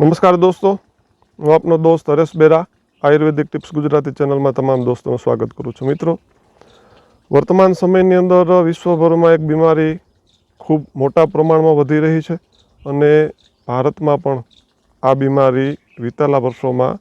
નમસ્કાર દોસ્તો, હું આપનો દોસ્ત હરેશ બેરા, આયુર્વેદિક ટિપ્સ ગુજરાતી ચેનલમાં તમામ દોસ્તોનું સ્વાગત કરું છું. મિત્રો, વર્તમાન સમયની અંદર વિશ્વભરમાં એક બીમારી ખૂબ મોટા પ્રમાણમાં વધી રહી છે અને ભારતમાં પણ આ બીમારી વિતેલા વર્ષોમાં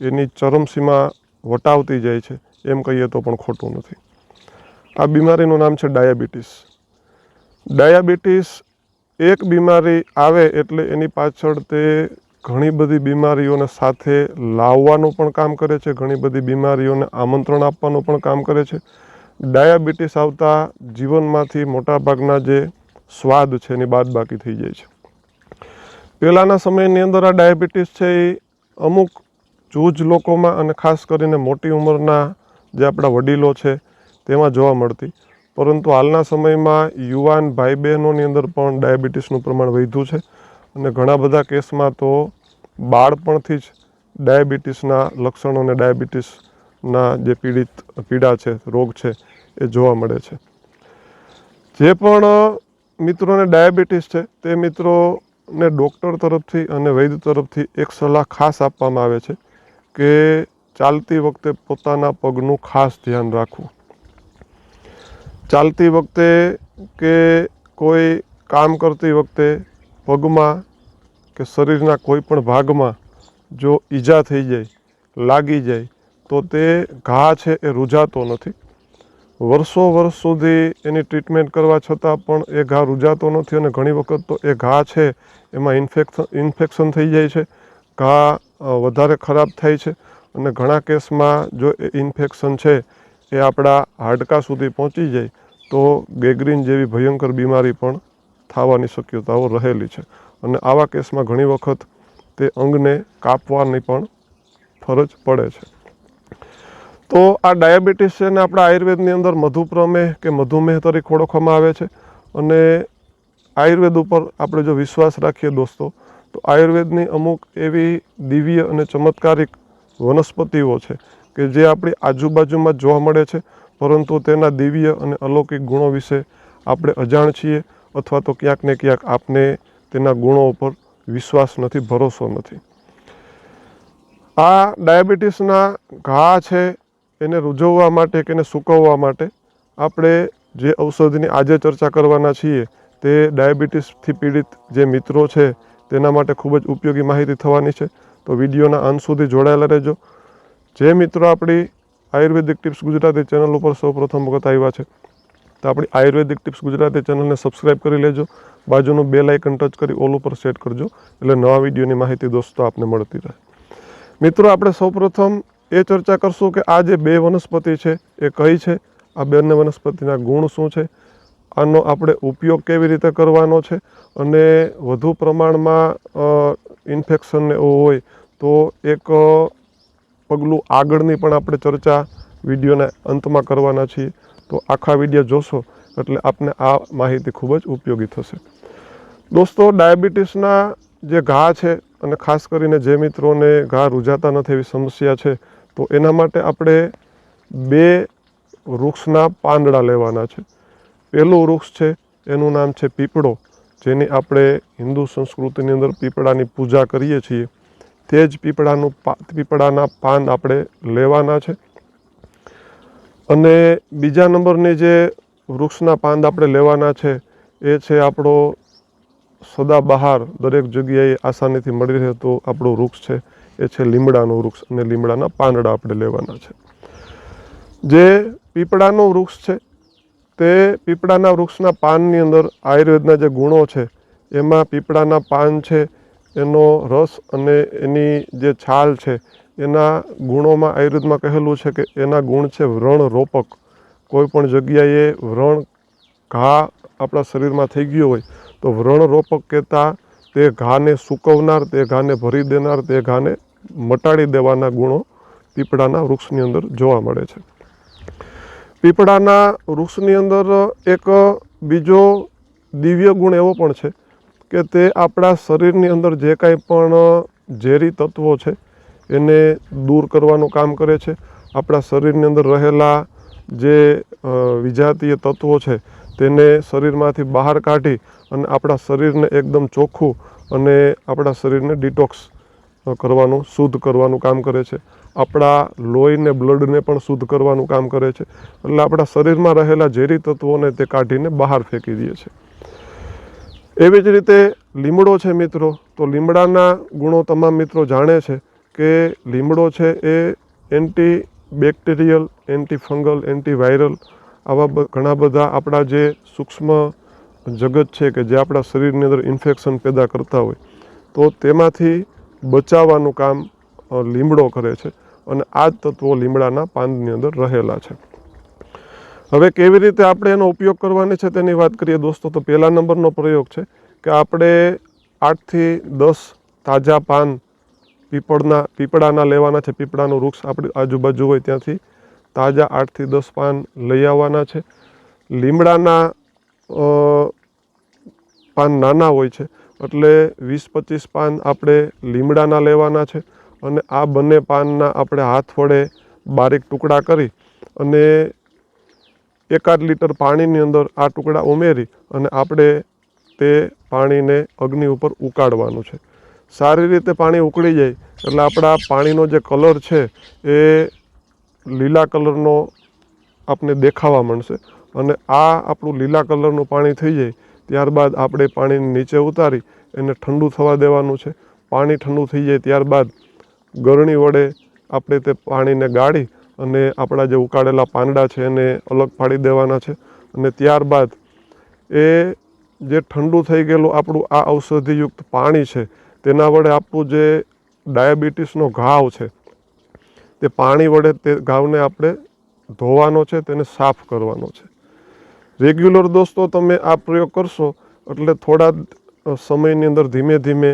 એની ચરમસીમા વટાવતી જાય છે, એમ કહીએ તો પણ ખોટું નથી. આ બીમારીનું નામ છે ડાયાબિટીસ. ડાયાબિટીસ એક બીમારી આવે એટલે એની પાછળ તે ઘણી બધી બીમારીઓને સાથે લાવવાનું પણ કામ કરે છે, ઘણી બધી બીમારીઓને આમંત્રણ આપવાનું પણ કામ કરે છે. ડાયાબિટીસ આવતા જીવનમાંથી મોટાભાગના જે સ્વાદ છે એની બાદ બાકી થઈ જાય છે. પહેલાંના સમયની અંદર આ ડાયાબિટીસ છે એ અમુક જૂજ લોકોમાં અને ખાસ કરીને મોટી ઉંમરના જે આપણા વડીલો છે તેમાં જોવા મળતી. પરંતુ હાલના સમયમાં યુવાન ભાઈ બહેનોની અંદર પણ ડાયાબિટીસનું પ્રમાણ વધ્યું છે. અને ઘણા બધા કેસમાં તો બાળપણથી જ ડાયાબિટીસના લક્ષણો અને ડાયાબિટીસના જે પીડિત પીડા છે, રોગ છે, એ જોવા મળે છે. જે પણ મિત્રોને ડાયાબિટીસ છે, તે મિત્રોને ડૉક્ટર તરફથી અને વૈદ્ય તરફથી એક સલાહ ખાસ આપવામાં આવે છે કે ચાલતી વખતે પોતાના પગનું ખાસ ધ્યાન રાખવું. ચાલતી વખતે કે કોઈ કામ કરતી વખતે પગમાં કે શરીરના કોઈ પણ ભાગમાં જો ઈજા થઈ જાય, લાગી જાય, તો તે ઘા છે એ રૂજાતો નથી. વર્ષો વર્ષ સુધી એની ટ્રીટમેન્ટ કરવા છતાં પણ એ ઘા રૂજાતો નથી અને ઘણી વખત તો એ ઘા છે એમાં ઇન્ફેક્શન ઇન્ફેક્શન થઈ જાય છે. ઘા વધારે ખરાબ થાય છે અને ઘણા કેસમાં જો એ ઇન્ફેક્શન છે એ આપણા હાડકાં સુધી પહોંચી જાય, તો ગેગ્રીન જેવી ભયંકર બીમારી પણ થવાની શક્યતાઓ રહેલી છે. અને આવા કેસમાં ઘણી વખત તે અંગને કાપવાની પણ ફરજ પડે છે. તો આ ડાયાબિટીસ છે ને આપણા આયુર્વેદની અંદર મધુપ્રમેહ કે મધુમેહ તરીકે ઓળખવામાં આવે છે. અને આયુર્વેદ ઉપર આપણે જો વિશ્વાસ રાખીએ દોસ્તો, તો આયુર્વેદની અમુક એવી દિવ્ય અને ચમત્કારિક વનસ્પતિઓ છે કે જે આપણી આજુબાજુમાં જોવા મળે છે. પરંતુ તેના દિવ્ય અને અલૌકિક ગુણો વિશે આપણે અજાણ છીએ. અથવા તો ક્યાંક ને ક્યાંક આપને તેના ગુણો ઉપર વિશ્વાસ નથી, ભરોસો નથી. આ ડાયાબિટીસના ઘા છે, એને રૂજવવા માટે કે એને સૂકવવા માટે આપણે જે ઔષધિની આજે ચર્ચા કરવાના છીએ, તે ડાયાબિટીસથી પીડિત જે મિત્રો છે, તેના માટે ખૂબ જ ઉપયોગી માહિતી થવાની છે. તો વિડીયોના અંત સુધી જોડાયેલા રહેજો. જે મિત્રો આપણી આયુર્વેદિક ટિપ્સ ગુજરાતી ચેનલ ઉપર સૌ પ્રથમ વખત આવ્યા છે તો આપણી આયુર્વેદિક ટિપ્સ ગુજરાતી ચેનલને સબસ્ક્રાઈબ કરી લેજો. બાજુનું બેલ આઇકન ટચ કરી ઓલ ઉપર સેટ કરજો. એટલે નવા વિડીયોની માહિતી દોસ્તો આપને મળતી રહે. મિત્રો, આપણે સૌપ્રથમ એ ચર્ચા કરશું કે આ જે બે વનસ્પતિ છે, એ કઈ છે? આ બંને વનસ્પતિના ગુણ શું છે? આનો આપણે ઉપયોગ કેવી રીતે કરવાનો છે? અને વધુ પ્રમાણમાં ઇન્ફેક્શનને એવું હોય તો એક પગલું આગળની પણ આપણે ચર્ચા વિડીયોના અંતમાં કરવાના છીએ. તો આખા વીડિયો જોશો એટલે આપને આ માહિતી ખૂબ જ ઉપયોગી થશે. દોસ્તો, ડાયાબિટીસના જે ઘા છે અને ખાસ કરીને જે મિત્રોને ઘા રૂજાતા નથી એવી સમસ્યા છે, તો એના માટે આપણે બે વૃક્ષના પાંદડા લેવાના છે. પહેલું વૃક્ષ છે, એનું નામ છે પીપળો, જેની આપણે હિન્દુ સંસ્કૃતિની અંદર પીપળાની પૂજા કરીએ છીએ. તે જ પીપળાનું પીપળાના પાન આપણે લેવાના છે. અને બીજા નંબરની જે વૃક્ષના પાન આપણે લેવાના છે, એ છે આપણો સદાબહાર, દરેક જગ્યાએ આસાનીથી મળી રહેતો આપણું વૃક્ષ છે. એ છે લીમડાનું વૃક્ષ અને લીમડાના પાંદડા આપણે લેવાના છે. જે પીપળાનું વૃક્ષ છે, તે પીપળાના વૃક્ષના પાનની અંદર આયુર્વેદના જે ગુણો છે, એમાં પીપળાના પાન છે, એનો રસ અને એની જે છાલ છે એના ગુણોમાં આયુર્વેદમાં કહેલું છે કે એના ગુણ છે વ્રણ રોપક. કોઈ પણ જગ્યાએ વ્રણ ઘા આપણા શરીરમાં થઈ ગયો હોય તો વ્રણ રોપક કહેતા તે ઘાને સૂકવનાર, તે ઘાને ભરી દેનાર, તે ઘાને મટાડી દેવાના ગુણો પીપળાના વૃક્ષની અંદર જોવા મળે છે. પીપળાના વૃક્ષની અંદર એક બીજો દિવ્ય ગુણ એવો પણ છે કે તે આપણા શરીરની અંદર જે કાંઈ પણ ઝેરી તત્વો છે એને દૂર કરવાનું કામ કરે છે. આપણા શરીરની અંદર રહેલા જે વિજાતીય તત્વો છે, તેને શરીરમાંથી બહાર કાઢી અને આપણા શરીરને એકદમ ચોખ્ખું અને આપણા શરીરને ડિટોક્સ કરવાનું, શુદ્ધ કરવાનું કામ કરે છે. આપણા લોહીને, બ્લડને પણ શુદ્ધ કરવાનું કામ કરે છે. એટલે આપણા શરીરમાં રહેલા ઝેરી તત્વોને તે કાઢીને બહાર ફેંકી દે છે. એવી જ રીતે લીમડો છે મિત્રો. તો લીમડાના ગુણો તમામ મિત્રો જાણે છે. કે લીમડો છે એ anti bacterial anti fungal anti viral આવા ઘણા બધા આપણા જે સૂક્ષ્મ જગત છે કે જે આપણા શરીરની અંદર ઇન્ફેક્શન પેદા કરતા હોય, તો તેમાંથી બચાવવાનું કામ લીમડો કરે છે અને આ જ તત્વો લીમડાના પાનની અંદર રહેલા છે. હવે કેવી રીતે આપણે એનો ઉપયોગ કરવાની છે તેની વાત કરીએ દોસ્તો, તો પહેલા નંબરનો પ્રયોગ છે કે આપણે આઠથી દસ તાજા પાન પીપળના, પીપળાના લેવાના છે. પીપળાનું વૃક્ષ આપણી આજુબાજુ હોય ત્યાંથી તાજા આઠથી દસ પાન લઈ આવવાના છે. લીમડાના પાન નાના હોય છે. એટલે વીસ, પચીસ પાન આપણે લીમડાના લેવાના છે અને આ બંને પાનના આપણે હાથ વડે બારીક ટુકડા કરી અને એકાદ લીટર પાણીની અંદર આ ટુકડા ઉમેરી અને આપણે તે પાણીને અગ્નિ ઉપર ઉકાળવાનું છે. સારી રીતે પાણી ઉકળી જાય એટલે આપણા પાણીનો જે કલર છે એ લીલા કલરનો આપને દેખાવા માંડશે અને આ આપણું લીલા કલરનું પાણી થઈ જાય, ત્યારબાદ આપણે પાણીને નીચે ઉતારી એને ઠંડુ થવા દેવાનું છે. પાણી ઠંડુ થઈ જાય ત્યારબાદ ગરણી વડે આપણે તે પાણીને ગાળી અને આપણા જે ઉકાળેલા પાંદડા છે એને અલગ પાડી દેવાના છે. અને ત્યારબાદ એ જે ઠંડુ થઈ ગયેલું આપણું આ ઔષધિયુક્ત પાણી છે તેના વડે આપણું જે ડાયાબિટીસનો ઘાવ છે, તે પાણી વડે તે ઘાવને આપણે ધોવાનો છે, તેને સાફ કરવાનો છે. રેગ્યુલર દોસ્તો, તમે આ પ્રયોગ કરશો, એટલે થોડા સમયની અંદર ધીમે ધીમે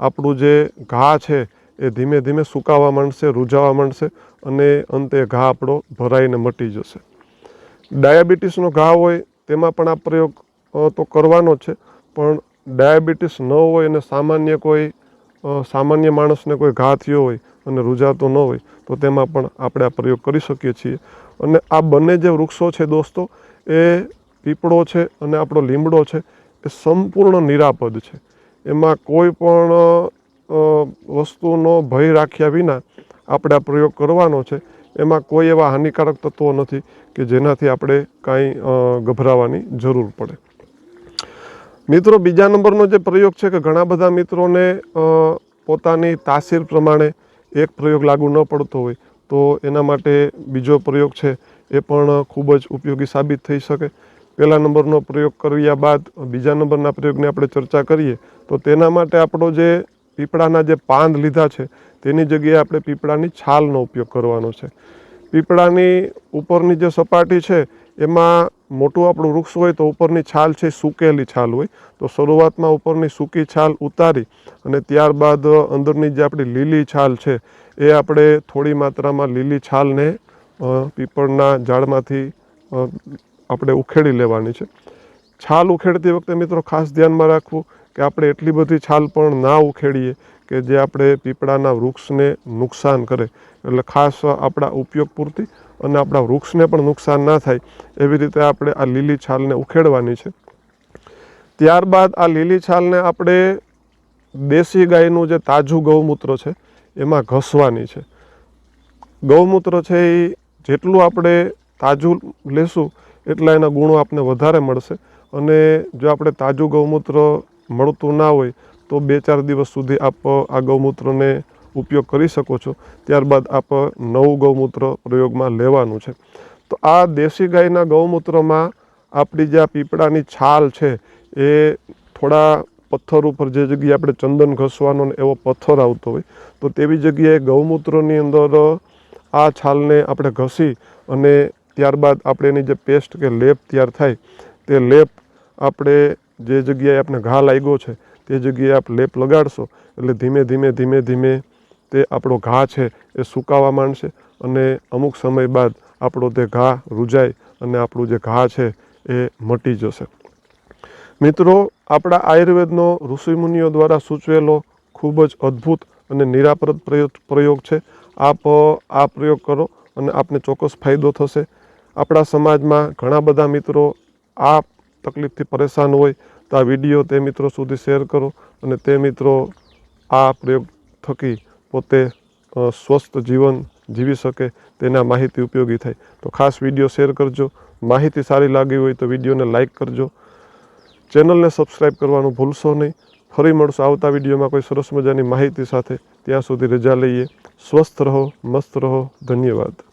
આપણું જે ઘા છે, એ ધીમે ધીમે સુકાવા માંડશે, રૂઝાવા માંડશે અને અંતે ઘા આપણો ભરાઈને મટી જશે. ડાયાબિટીસનો ઘા હોય, તેમાં પણ આ પ્રયોગ તો કરવાનો છે, પણ ડાયાબિટીસ ન હોય અને સામાન્ય કોઈ સામાન્ય માણસને કોઈ ઘા થયો હોય અને રૂજાતો ન હોય, તો તેમાં પણ આપણે આ પ્રયોગ કરી શકીએ છીએ. અને આ બંને જે વૃક્ષો છે દોસ્તો, એ પીપળો છે અને આપણો લીમડો છે, એ સંપૂર્ણ નિરાપદ છે. એમાં કોઈ પણ વસ્તુનો ભય રાખ્યા વિના આપણે આ પ્રયોગ કરવાનો છે. એમાં કોઈ એવા હાનિકારક તત્વો નથી કે જેનાથી આપણે કાંઈ ગભરાવાની જરૂર પડે. મિત્રો, બીજા નંબરનો જે પ્રયોગ છે કે ઘણા બધા મિત્રોને પોતાની તાસીર પ્રમાણે એક પ્રયોગ લાગુ ન પડતો હોય, તો એના માટે બીજો પ્રયોગ છે, એ પણ ખૂબ જ ઉપયોગી સાબિત થઈ શકે. પહેલા નંબરનો પ્રયોગ કર્યા બાદ બીજા નંબરના પ્રયોગની આપણે ચર્ચા કરીએ, તો તેના માટે આપણો જે પીપળાના જે પાન લીધા છે, તેની જગ્યાએ આપણે પીપળાની છાલનો ઉપયોગ કરવાનો છે. પીપળાની ઉપરની જે સપાટી છે, એમાં મોટું આપણું વૃક્ષ હોય તો ઉપરની છાલ છે સૂકેલી છાલ હોય. તો શરૂઆતમાં ઉપરની સૂકી છાલ ઉતારી અને ત્યારબાદ અંદરની જે આપણી લીલી છાલ છે, એ આપણે થોડી માત્રામાં લીલી છાલને પીપળના ઝાડમાંથી આપણે ઉખેડી લેવાની છે. છાલ ઉખેડતી વખતે મિત્રો ખાસ ધ્યાનમાં રાખવું કે આપણે એટલી બધી છાલ પણ ના ઉખેડીએ કે જે આપણે પીપળાના વૃક્ષને નુકસાન કરે. એટલે ખાસ આપણા ઉપયોગ પૂરતી અને આપણા વૃક્ષને પણ નુકસાન ના થાય એવી રીતે આપણે આ લીલી છાલને ઉખેડવાની છે. ત્યારબાદ આ લીલી છાલને આપણે દેશી ગાયનું જે તાજું ગૌમૂત્ર છે, એમાં ઘસવાની છે. ગૌમૂત્ર છે એ જેટલું આપણે તાજું લેશું, એટલા એના ગુણો આપને વધારે મળશે. અને જો આપણે તાજું ગૌમૂત્ર મળતું ના હોય, તો બે ચાર દિવસ સુધી આપ, આ ગૌમૂત્રને ઉપયોગ કરી શકો છો. ત્યારબાદ આપ નવું ગૌમૂત્ર પ્રયોગમાં લેવાનું છે. તો આ દેશી ગાયના ગૌમૂત્રમાં આપણી જે આ પીપળાની છાલ છે, એ થોડા પથ્થર ઉપર જે જગ્યાએ આપણે ચંદન ઘસવાનો ને એવો પથ્થર આવતો હોય, તો તેવી જગ્યાએ ગૌમૂત્રની અંદર આ છાલને આપણે ઘસી અને ત્યારબાદ આપણે એની જે પેસ્ટ કે લેપ તૈયાર થાય, તે લેપ આપણે જે જગ્યાએ આપણે ઘા લાગ્યો છે, તે જગ્યાએ આપ લેપ લગાડશો, એટલે ધીમે ધીમે ધીમે ધીમે તે આપણો ઘા છે એ સુકાવા માંડશે અને અમુક સમય બાદ આપણો તે ઘા રૂજાય અને આપણું જે ઘા છે એ મટી જશે. મિત્રો, આપણા આયુર્વેદનો ઋષિમુનિઓ દ્વારા સૂચવેલો ખૂબ જ અદ્ભુત અને નિરાપદ પ્રયોગ પ્રયોગ છે. આપ, આ પ્રયોગ કરો અને આપને ચોક્કસ ફાયદો થશે. આપણા સમાજમાં ઘણા બધા મિત્રો આ તકલીફથી પરેશાન હોય તો આ વીડિયો તે મિત્રો સુધી શેર કરો અને તે મિત્રો આ પ્રયોગ થકી પોતે સ્વસ્થ જીવન જીવી શકે તેના માહિતી ઉપયોગી થાય. તો ખાસ વીડિયો શેર કરજો. માહિતી સારી લાગી હોય તો વિડીયોને લાઇક કરજો. ચેનલને સબસ્ક્રાઈબ કરવાનું ભૂલશો નહીં. ફરી મળશું આવતા વિડીયોમાં કોઈ સરસ મજાની માહિતી સાથે. ત્યાં સુધી રજા લઈએ. સ્વસ્થ રહો, મસ્ત રહો. ધન્યવાદ.